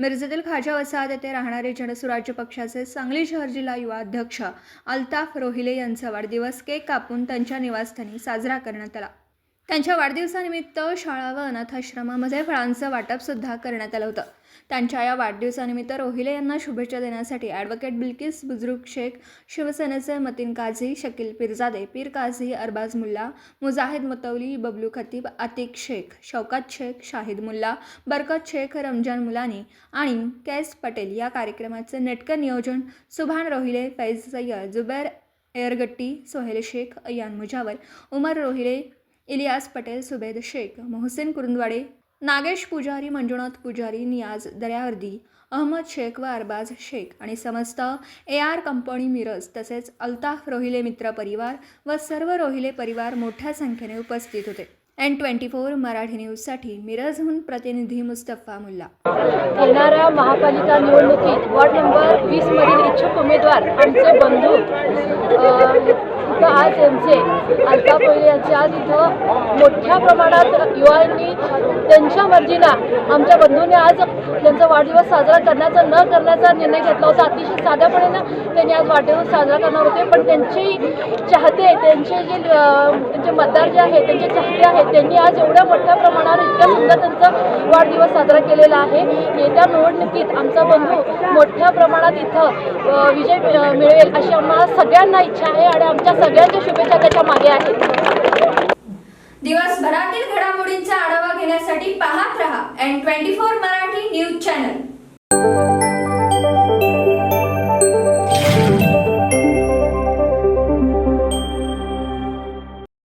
मिरजेतील खाजा वसाहत येथे राहणारे जनसुराज्य पक्षाचे सांगली शहर जिल्हा युवा अध्यक्ष अल्ताफ रोहिले यांचा वाढदिवस केक कापून त्यांच्या निवासस्थानी साजरा करण्यात आला. त्यांच्या वाढदिवसानिमित्त शाळा व अनाथाश्रमामध्ये फळांचं वाटपसुद्धा करण्यात आलं होतं. त्यांच्या या वाढदिवसानिमित्त रोहिले यांना शुभेच्छा देण्यासाठी ॲडव्होकेट बिल्किस बुजुर्ग शेख शिवसेनेचे मतीन काझी शकील पिरजादे पीर काझी अरबाज मुल्ला मुजाहिद मुतवली बबलू खतीब आतिक शेख शौकत शेख शाहिद मुल्ला बरकत शेख रमजान मुलानी आणि कैस पटेल या कार्यक्रमाचे नेटकं नियोजन सुभान रोहिले फैज सय्यद जुबैर एअरगट्टी सोहेल शेख अयान मुजावर उमर रोहिले इलियास पटेल सुबेद शेख मोहसिन कुरुंदवाडे नागेश पुजारी मंजुनाथ पुजारी नियाज दर्यावर्दी अहमद शेख व अरबाज शेख आणि समस्त ए आर कंपनी मिरज तसेच अल्ताफ रोहिले मित्र परिवार व सर्व रोहिले परिवार मोठ्या संख्येने उपस्थित होते. एन ट्वेंटी फोर मराठी न्यूजसाठी मिरजहून प्रतिनिधी मुस्तफा मुल्ला. येणाऱ्या महापालिका निवडणुकीत वॉर्ड नंबर वीसमधील इच्छुक उमेदवार आमचे बंधू आज यांचे अल्पा पहिले यांचे आज इथं मोठ्या प्रमाणात युवांनी त्यांच्या मर्जीनं आमच्या बंधूंनी आज त्यांचा वाढदिवस साजरा करण्याचा न करण्याचा निर्णय घेतला होता. अतिशय साध्यापणे त्यांनी आज वाढदिवस साजरा करणार होते. पण त्यांची चाहते त्यांचे जे त्यांचे मतदार जे आहेत त्यांचे चाहते आहेत त्यांनी आज एवढ्या मोठ्या प्रमाणावर इतक्या सुंदर त्यांचा वाढदिवस साजरा केलेला आहे. येत्या निवडणुकीत आमचा बंधू मोठ्या प्रमाणात इथं विजय मिळेल मिळवेल अशी आम्हाला सगळ्यांना इच्छा आहे आणि आमच्या सगळ्यांच्या शुभेच्छा त्याच्यामागे आहेत. दिवसभरातील घडामोडींचा आढावा घेण्यासाठी पाहत रहा N twenty four Marathi news channel